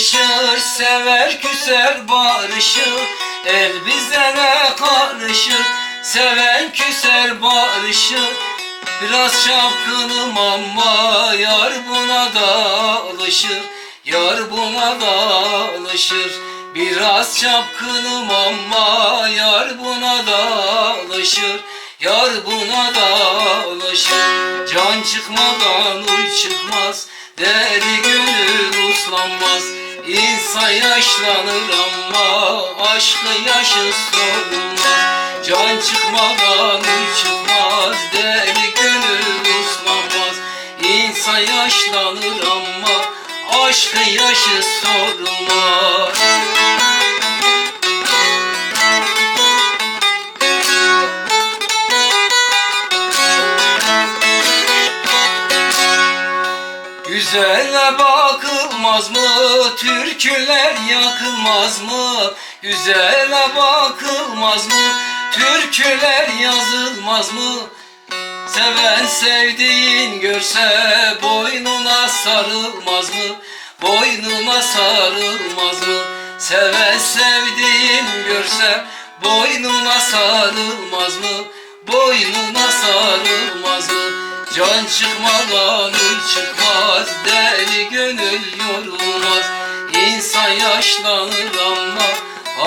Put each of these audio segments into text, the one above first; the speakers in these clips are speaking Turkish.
sever küser barışır El bize ne karışır Seven küser barışır Biraz çapkınım ama yar buna da alışır Yar buna da alışır. Biraz çapkınım ama yar buna da alışır Yar buna da alışır. Can çıkmadan uy çıkmaz Deli gönül uslanmaz İnsan yaşlanır ama aşkı yaşı sorulmaz. Can çıkmadan çıkmaz Deli gönül uslanmaz İnsan yaşlanır ama aşkı yaşı sorulmaz Güzele bakılmaz mı? Türküler yakılmaz mı? Güzele bakılmaz mı? Türküler yazılmaz mı? Seven sevdiğin görse boynuna sarılmaz mı? Boynuna sarılmaz mı? Seven sevdiğin görse boynuna sarılmaz mı? Boynuna sarılmaz mı? Can çıkmadan uy çıkmaz Deli gönül yorulmaz. İnsan yaşlanır ama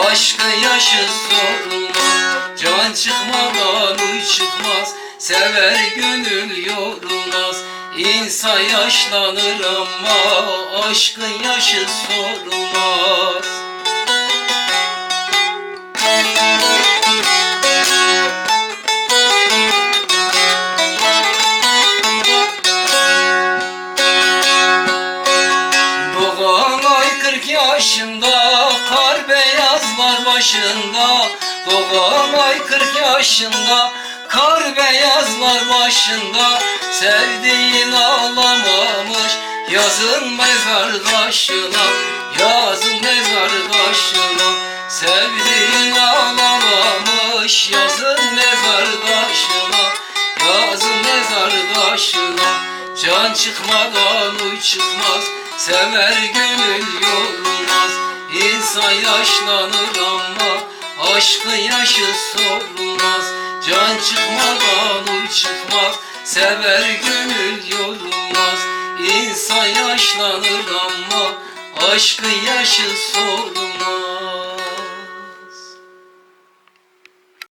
Aşkı yaşı sorulmaz. Can çıkmadan uy çıkmaz Sever gönül yorulmaz. İnsan yaşlanır ama Aşkın yaşı sorulmaz 40 yaşında Kar beyazlar başında. Doğan ay 40 yaşında Kar beyazlar başında. Sevdiğin ağlamamış Yazın mezar taşına Yazın mezar taşına. Sevdiğin ağlamamış Yazın mezar taşına Yazın mezar taşına. Can çıkmadan uy çıkmaz Sever gönül yorulmaz İnsan yaşlanır ama Aşkı yaşı sorulmaz Can çıkmadan uy çıkmaz Sever gönül yorulmaz İnsan yaşlanır ama Aşkı yaşı sorulmaz